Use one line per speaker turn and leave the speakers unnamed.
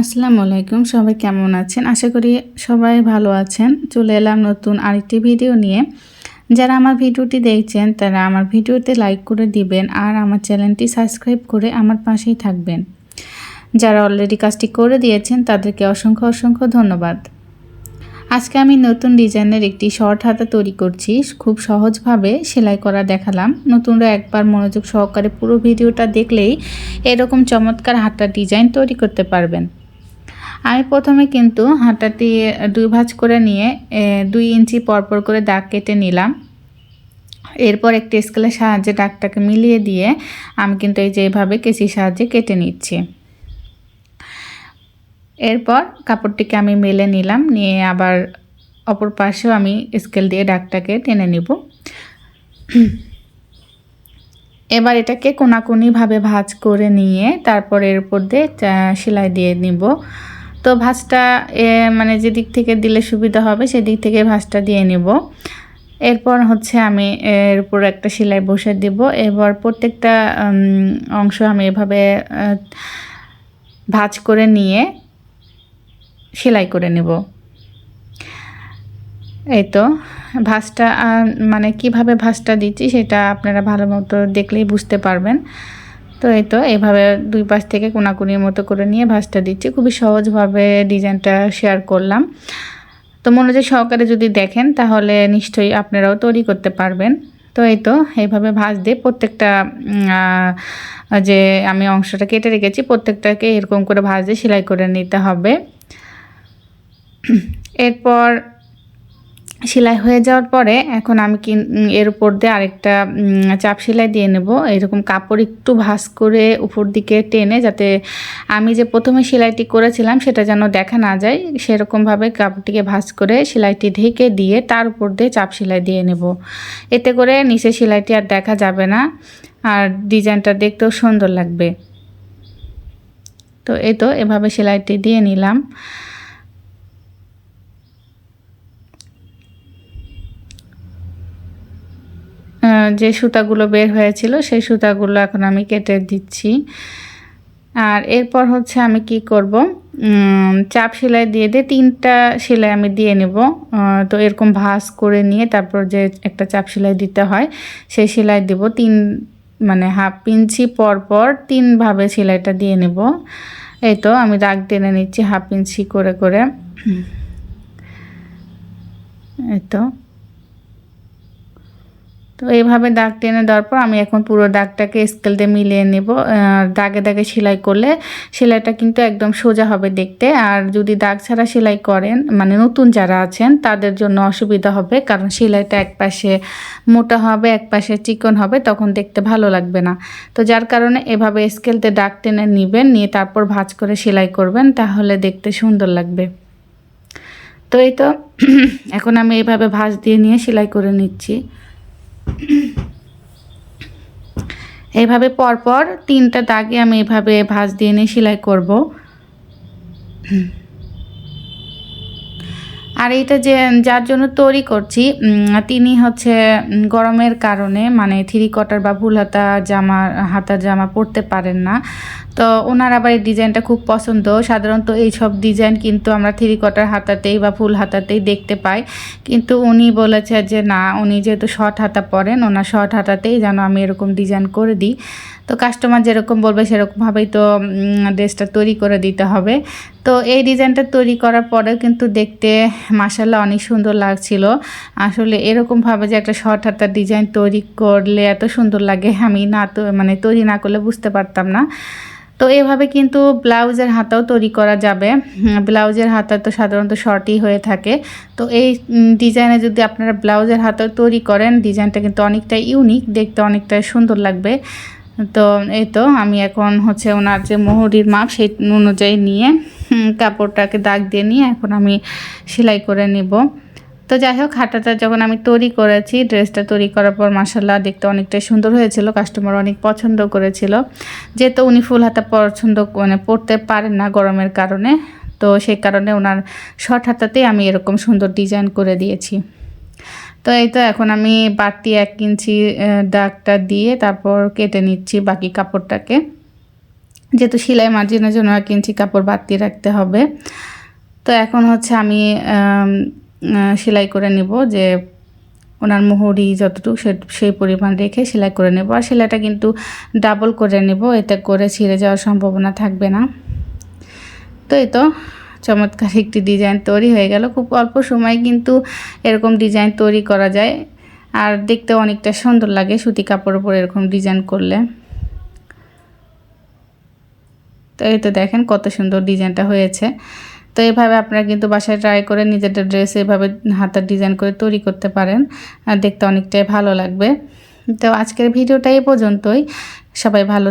আসসালামু আলাইকুম, সবাই কেমন আছেন? আশা করি সবাই ভালো আছেন। চলে এলাম নতুন আরেকটি ভিডিও নিয়ে। যারা আমার ভিডিওটি দেখছেন, তারা আমার ভিডিওতে লাইক করে দিবেন আর আমার চ্যানেলটি সাবস্ক্রাইব করে আমার পাশেই থাকবেন। যারা অলরেডি কাজটি করে দিয়েছেন, তাদেরকে অসংখ্য অসংখ্য ধন্যবাদ। আজকে আমি নতুন ডিজাইনের একটি শর্ট হাতা তৈরি করছি। খুব সহজভাবে সেলাই করা দেখালাম। নতুনরা একবার মনোযোগ সহকারে পুরো ভিডিওটা দেখলেই এরকম চমৎকার হাতার ডিজাইন তৈরি করতে পারবেন। আমি প্রথমে কিন্তু হাঁটাটি দুই ভাঁজ করে নিয়ে দুই ইঞ্চি পরপর করে দাগ কেটে নিলাম। এরপর একটি স্কেলের সাহায্যে দাগটাকে মিলিয়ে দিয়ে আমি কিন্তু এই যে এইভাবে সাহায্যে কেটে নিচ্ছি। এরপর কাপড়টিকে আমি মেলে নিলাম, নিয়ে আবার অপর পাশেও আমি স্কেল দিয়ে ডাকটাকে টেনে নিব। এবার এটাকে কোনাকুনিভাবে ভাজ করে নিয়ে তারপর এর উপর দিয়ে সেলাই দিয়ে নিব। তো ভাজটা মানে যে দিক থেকে দিলে সুবিধা হবে সেদিক থেকে ভাজটা দিয়ে নেব। এরপর হচ্ছে আমি এর উপর একটা সেলাই বসে দিব। এবার প্রত্যেকটা অংশ আমি এভাবে ভাজ করে নিয়ে সেলাই করে নেব। এই তো, ভাঁজটা মানে কীভাবে ভাঁজটা দিচ্ছি সেটা আপনারা ভালো মতো দেখলেই বুঝতে পারবেন। তো এই তো, এভাবে দুই পাশ থেকে কোনাকুনির মতো করে নিয়ে ভাঁজটা দিচ্ছি। খুবই সহজভাবে ডিজাইনটা শেয়ার করলাম। তো মনে মনোযোগ সহকারে যদি দেখেন, তাহলে নিশ্চয়ই আপনারাও তৈরি করতে পারবেন। তো এই তো এইভাবে ভাঁজ দিয়ে প্রত্যেকটা যে আমি অংশটা কেটে রেখেছি, প্রত্যেকটাকে এরকম করে ভাঁজ দিয়ে সেলাই করে নিতে হবে। এরপর সেলাই হয়ে যাওয়ার পরে এখন আমি এর উপর দিয়ে আরেকটা চাপ সেলাই দিয়ে নেব। এরকম কাপড় একটু ভাস করে উপর দিকে টেনে যাতে আমি যে প্রথমে সেলাইটি করেছিলাম সেটা যেন দেখা না যায়, সেরকমভাবে কাপড়টিকে ভাস করে সেলাইটি ঢেকে দিয়ে তার উপর দিয়ে চাপ সেলাই দিয়ে নেব। এতে করে নিচে সেলাইটি আর দেখা যাবে না, আর ডিজাইনটা দেখতেও সুন্দর লাগবে। তো এই তো এভাবে সেলাইটি দিয়ে নিলাম। যে সুতাগুলো বের হয়েছিল, সেই সুতাগুলো এখন আমি কেটে দিচ্ছি। আর এরপর হচ্ছে আমি কি করব? চাপ সেলাই দিয়ে দিয়ে তিনটা সেলাই আমি দিয়ে নেব। তো এরকম ভাস করে নিয়ে তারপর যে একটা চাপ সেলাই দিতে হয়, সেই সেলাই দেব। তিন মানে হাফ ইঞ্চি পর পর তিনভাবে সেলাইটা দিয়ে নেব। এই তো আমি দাগ টেনে নিচ্ছি হাফ ইঞ্চি করে করে। এই তো। তো এইভাবে দাগ টেনে দেওয়ার পর আমি এখন পুরো দাগটাকে স্কেল দিয়ে মিলিয়ে নেব। দাগে দাগে সেলাই করলে সেলাইটা কিন্তু একদম সোজা হবে দেখতে। আর যদি দাগ ছাড়া সেলাই করেন মানে নতুন যারা আছেন, তাদের জন্য অসুবিধা হবে কারণ সেলাইটা এক পাশে মোটা হবে, এক পাশে চিকন হবে, তখন দেখতে ভালো লাগবে না। তো যার কারণে এভাবে স্কেলতে দাগ টেনে নেবেন, নিয়ে তারপর ভাঁজ করে সেলাই করবেন, তাহলে দেখতে সুন্দর লাগবে। তো এই তো, এখন আমি এভাবে ভাঁজ দিয়ে নিয়ে সেলাই করে নিচ্ছি। এইভাবে পরপর তিনটা দাগে আমি এভাবে ভাঁজ দিয়ে নিয়ে সেলাই করব। আর এইটা যে, যার জন্য তৈরি করছি তিনি হচ্ছে গরমের কারণে মানে থ্রি কটার বা ভুল হাতা জামা হাতার জামা পরতে পারেন না। তো ওনার আবার এই ডিজাইনটা খুব পছন্দ। সাধারণত এই সব ডিজাইন কিন্তু আমরা থ্রি কটার হাতাতেই বা ফুল হাতাতেই দেখতে পাই। কিন্তু উনি বলেছে যে, না, উনি যেহেতু শর্ট হাতা পরেন, ওনার শর্ট হাতাতেই যেন আমি এরকম ডিজাইন করে দিই। তো কাস্টমার যেরকম বলবে, সেরকমভাবেই তো ড্রেসটা তৈরি করে দিতে হবে। তো এই ডিজাইনটা তৈরি করার পরেও কিন্তু দেখতে মাসাল্লাহ অনেক সুন্দর লাগছিল। আসলে এরকমভাবে যে একটা শর্ট হাতার ডিজাইন তৈরি করলে এত সুন্দর লাগে, আমি না তো মানে তৈরি না করলে বুঝতে পারতাম না। তো এভাবে কিন্তু ব্লাউজের হাতাও তৈরি করা যাবে। ব্লাউজের হাতা তো সাধারণত শর্টই হয়ে থাকে। তো এই ডিজাইনে যদি আপনারা ব্লাউজের হাতাও তৈরি করেন, ডিজাইনটা কিন্তু অনেকটা ইউনিক দেখতে অনেকটা সুন্দর লাগবে। তো এই তো আমি এখন হচ্ছে ওনার যে মোহরির মাপ, সেই অনুযায়ী নিয়ে কাপড়টাকে দাগ দিয়ে নিয়ে এখন আমি সেলাই করে নিব। তো যাই হোক হাটাটা যখন আমি তৈরি করেছি, ড্রেসটা তৈরি করার পর মাসাল্লাহ দেখতে অনেকটাই সুন্দর হয়েছিল কাস্টমার অনেক পছন্দ করেছিল। যেহেতু উনি ফুল হাতা পছন্দ মানে পরতে পারেন না গরমের কারণে, তো সেই কারণে ওনার শর্ট হাতাতেই আমি এরকম সুন্দর ডিজাইন করে দিয়েছি। তো এই তো এখন আমি বাড়তি এক ইঞ্চি দাগটা দিয়ে তারপর কেটে নিচ্ছি বাকি কাপড়টাকে। যেহেতু সেলাই মার্জিনের জন্য এক ইঞ্চি কাপড় বাড়তি রাখতে হবে। তো এখন হচ্ছে আমি সেলাই করে নিব যে ওনার মোহরি যতটুকু সে, সেই পরিমাণ রেখে সেলাই করে নেব। আর সেলাইটা কিন্তু ডাবল করে নেব, এতে করে ছিঁড়ে যাওয়ার সম্ভাবনা থাকবে না। তো এই তো চমৎকার একটি ডিজাইন তৈরি হয়ে গেল। খুব অল্প সময় কিন্তু এরকম ডিজাইন তৈরি করা যায়। আর দেখতে অনেকটা সুন্দর লাগে সুতি কাপড়ের উপর এরকম ডিজাইন করলে। তো এই তো দেখেন কত সুন্দর ডিজাইনটা হয়েছে। তো এভাবে আপনারা কিন্তু বাসায় ট্রাই করে নিজেদের ড্রেস এভাবে হাতের ডিজাইন করে তৈরি করতে পারেন। দেখতে অনেকটাই ভালো লাগবে। তো আজকের ভিডিওটা এই পর্যন্তই। সবাই ভালো